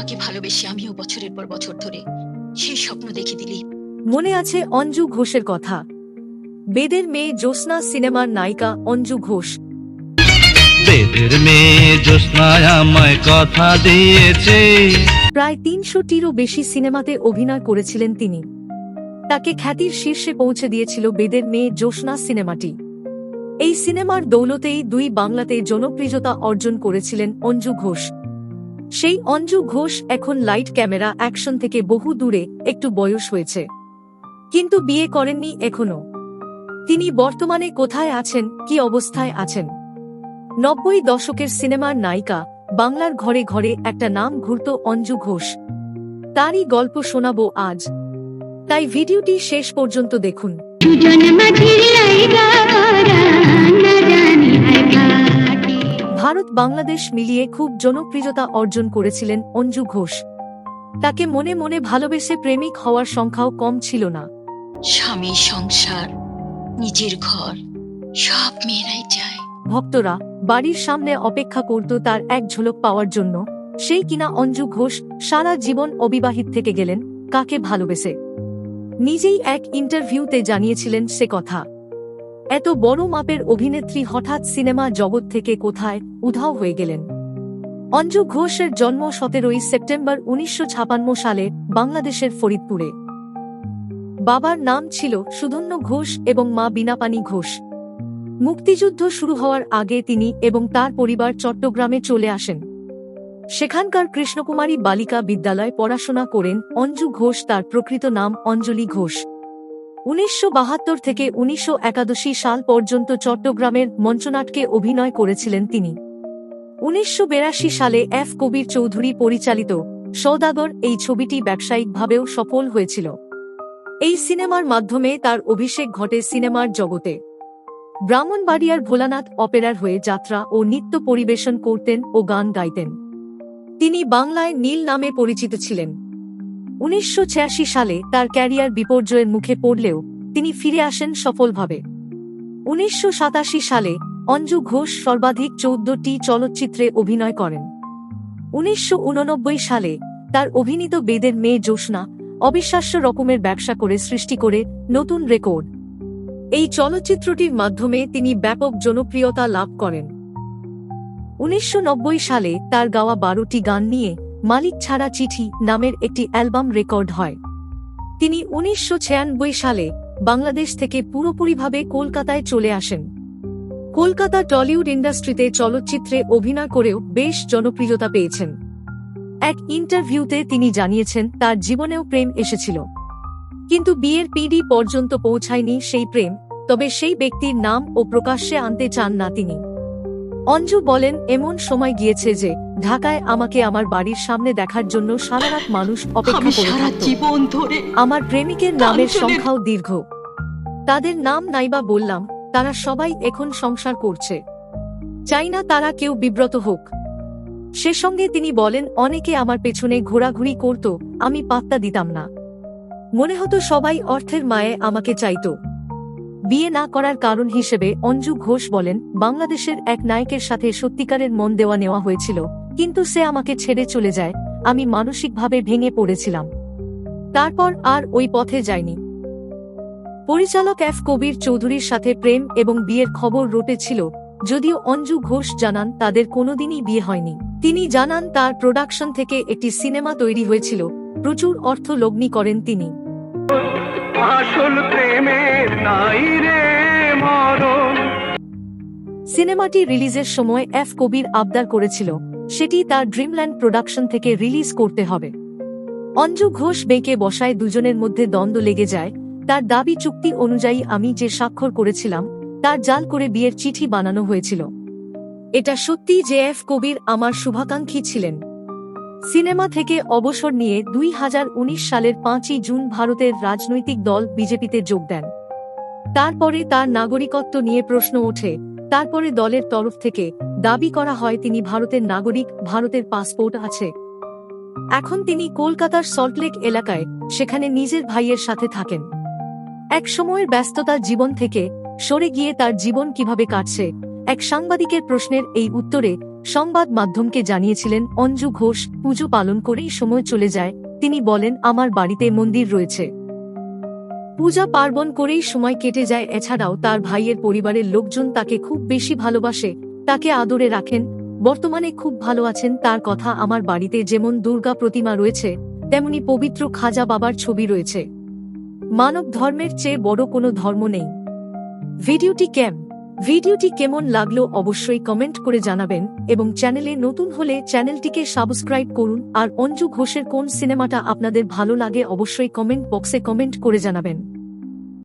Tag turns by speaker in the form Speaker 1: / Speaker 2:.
Speaker 1: তোমাকে ভালোবেসে আমিও বছরের পর বছর ধরে সেই স্বপ্ন দেখে দিলি।
Speaker 2: মনে আছে অঞ্জু ঘোষের কথা। বেদের মেয়ে জ্যোৎস্না সিনেমার নায়িকা অঞ্জু ঘোষ।
Speaker 3: বেদের মেয়ে জ্যোৎস্নায় আমায় কথা দিয়েছে।
Speaker 2: প্রায় তিনশোটিরও বেশি সিনেমাতে অভিনয় করেছিলেন তিনি। তাকে খ্যাতির শীর্ষে পৌঁছে দিয়েছিল বেদের মেয়ে জ্যোৎস্না সিনেমাটি। এই সিনেমার দৌলতেই দুই বাংলাতে জনপ্রিয়তা অর্জন করেছিলেন অঞ্জু ঘোষ। সেই অঞ্জু ঘোষ এখন লাইট ক্যামেরা অ্যাকশন থেকে বহু দূরে, একটু বয়স হয়েছে। কিন্তু বিয়ে করেননি এখনও। তিনি বর্তমানে কোথায় আছেন, কি অবস্থায় আছেন? নব্বই দশকের সিনেমার নায়িকা, বাংলার ঘরে ঘরে একটা নাম ঘুরত অঞ্জু ঘোষ। তারই গল্প শোনাবো আজ। তাই ভিডিওটি শেষ পর্যন্ত দেখুন। বাংলাদেশ মিলিয়ে খুব জনপ্রিয়তা অর্জন করেছিলেন অঞ্জু ঘোষ। তাকে মনে মনে ভালোবেসে প্রেমিক হওয়ার সংখ্যাও কম ছিল না।
Speaker 1: স্বামী সংসার নিজের ঘর সব মেয়েরাই চায়।
Speaker 2: ভক্তরা বাড়ির সামনে অপেক্ষা করত তার এক ঝলক পাওয়ার জন্য। সেই কিনা অঞ্জু ঘোষ সারা জীবন অবিবাহিত থেকে গেলেন কাকে ভালোবেসে? নিজেই এক ইন্টারভিউতে জানিয়েছিলেন সে কথা। এত বড় মাপের অভিনেত্রী হঠাৎ সিনেমা জগৎ থেকে কোথায় উধাও হয়ে গেলেন। অঞ্জু ঘোষের জন্ম সতেরোই সেপ্টেম্বর উনিশশো সালে বাংলাদেশের ফরিদপুরে। বাবার নাম ছিল সুধন্য ঘোষ এবং মা বিনাপানি ঘোষ। মুক্তিযুদ্ধ শুরু হওয়ার আগে তিনি এবং তার পরিবার চট্টগ্রামে চলে আসেন। সেখানকার কৃষ্ণকুমারী বালিকা বিদ্যালয় পড়াশোনা করেন অঞ্জু ঘোষ, তার প্রকৃত নাম অঞ্জলি ঘোষ। উনিশশো বাহাত্তর থেকে উনিশশো সাল পর্যন্ত চট্টগ্রামের মঞ্চনাটকে অভিনয় করেছিলেন তিনি। উনিশশো সালে এফ. কবির চৌধুরী পরিচালিত সৌদাগর এই ছবিটি ব্যবসায়িকভাবেও সফল হয়েছিল। এই সিনেমার মাধ্যমে তার অভিষেক ঘটে সিনেমার জগতে। ব্রাহ্মণবাড়িয়ার ভোলানাথ অপেরার হয়ে যাত্রা ও নৃত্য পরিবেশন করতেন ও গান গাইতেন। তিনি বাংলায় নীল নামে পরিচিত ছিলেন। উনিশশো ছিয়াশি সালে তার ক্যারিয়ার বিপর্যয়ের মুখে পড়লেও তিনি ফিরে আসেন সফলভাবে। উনিশশো সাতাশি সালে অঞ্জু ঘোষ সর্বাধিক চৌদ্দটি চলচ্চিত্রে অভিনয় করেন। উনিশশো উননব্বই সালে তার অভিনীত বেদের মেয়ে জ্যোৎস্না অবিশ্বাস্য রকমের ব্যবসা করে সৃষ্টি করে নতুন রেকর্ড। এই চলচ্চিত্রটির মাধ্যমে তিনি ব্যাপক জনপ্রিয়তা লাভ করেন। উনিশশো নব্বই সালে তার গাওয়া বারোটি গান নিয়ে মালিক ছাড়া চিঠি নামের একটি অ্যালবাম রেকর্ড হয়। তিনি উনিশশো ছিয়ানব্বই সালে বাংলাদেশ থেকে পুরোপুরিভাবে কলকাতায় চলে আসেন। কলকাতা টলিউড ইন্ডাস্ট্রিতে চলচ্চিত্রে অভিনয় করেও বেশ জনপ্রিয়তা পেয়েছেন। এক ইন্টারভিউতে তিনি জানিয়েছেন, তার জীবনেও প্রেম এসেছিল। কিন্তু বিয়ের পিডি পর্যন্ত পৌঁছায়নি সেই প্রেম, তবে সেই ব্যক্তির নাম ও প্রকাশ্যে আনতে চান না তিনি। অঞ্জু বলেন এমন সময় গিয়েছে যে ঢাকায় আমাকে আমার বাড়ির সামনে দেখার জন্য সারারাত মানুষ অপেক্ষা করে
Speaker 1: জীবন ধরে
Speaker 2: আমার প্রেমিকের নামের সংখ্যাও দীর্ঘ। তাদের নাম নাইবা বললাম তারা সবাই এখন সংসার করছে। চাই না তারা কেউ বিব্রত হোক। সে সঙ্গে তিনি বলেন অনেকে আমার পেছনে ঘোরাঘুরি করত আমি পাত্তা দিতাম না। মনে হতো সবাই অর্থের মায়ে আমাকে চাইত। বিয়ে না করার কারণ হিসেবে অঞ্জু ঘোষ বলেন, বাংলাদেশের এক নায়কের সাথে সত্যিকারের মন দেওয়া নেওয়া হয়েছিল, কিন্তু সে আমাকে ছেড়ে চলে যায়, আমি মানসিকভাবে ভেঙে পড়েছিলাম। তারপর আর ওই পথে যায়নি পরিচালক এফ. কবির চৌধুরীর সাথে প্রেম এবং বিয়ের খবর রটেছিল, যদিও অঞ্জু ঘোষ জানান তাদের কোনোদিনই বিয়ে হয়নি। তিনি জানান তার প্রোডাকশন থেকে একটি সিনেমা তৈরি হয়েছিল, প্রচুর অর্থ লগ্নি করেন তিনি। সিনেমাটি রিলিজের সময় এফ কবির আবদার করেছিল, সেটি তার ড্রিমল্যান্ড প্রোডাকশন থেকে রিলিজ করতে হবে। অঞ্জু ঘোষ বেঁকে বসায় দুজনের মধ্যে দ্বন্দ্ব লেগে যায়, তার দাবি চুক্তি অনুযায়ী আমি যে স্বাক্ষর করেছিলাম, তার জাল করে বিয়ের চিঠি বানানো হয়েছিল। এটা সত্যি যে এফ কবির আমার শুভাকাঙ্ক্ষী ছিলেন। সিনেমা থেকে অবসর নিয়ে দুই হাজার উনিশ সালের পাঁচই জুন ভারতের রাজনৈতিক দল বিজেপিতে যোগ দেন। তারপরে তার নাগরিকত্ব নিয়ে প্রশ্ন ওঠে। তারপরে দলের তরফ থেকে দাবি করা হয়, তিনি ভারতের নাগরিক, ভারতের পাসপোর্ট আছে। এখন তিনি কলকাতার সল্টলেক এলাকায়, সেখানে নিজের ভাইয়ের সাথে থাকেন। এক সময়ের ব্যস্ততা জীবন থেকে সরে গিয়ে তার জীবন কীভাবে কাটছে, এক সাংবাদিকের প্রশ্নের এই উত্তরে সংবাদ মাধ্যমকে জানিয়েছিলেন, অঞ্জু ঘোষ, পুজো পালন করেই সময় চলে যায়। তিনি বলেন, আমার বাড়িতে মন্দির রয়েছে। পূজা পার্বণ করেই সময় কেটে যায়। এছাড়াও তার ভাইয়ের পরিবারের লোকজন তাকে খুব বেশি ভালোবাসে। তাকে আদরে রাখেন। বর্তমানে খুব ভালো আছেন। তার কথা, আমার বাড়িতে যেমন দুর্গা প্রতিমা রয়েছে, তেমনি পবিত্র খাজা বাবার ছবি রয়েছে। মানব ধর্মের চেয়ে বড় কোনো ধর্ম নেই। ভিডিওটি কেম ভিডিওটি কেমন লাগল অবশ্যই কমেন্ট করে জানাবেন এবং চ্যানেলে নতুন হলে চ্যানেলটিকে সাবস্ক্রাইব করুন আর অঞ্জু ঘোষের কোন সিনেমাটা আপনাদের ভালো লাগে অবশ্যই কমেন্ট বক্সে কমেন্ট করে জানাবেন।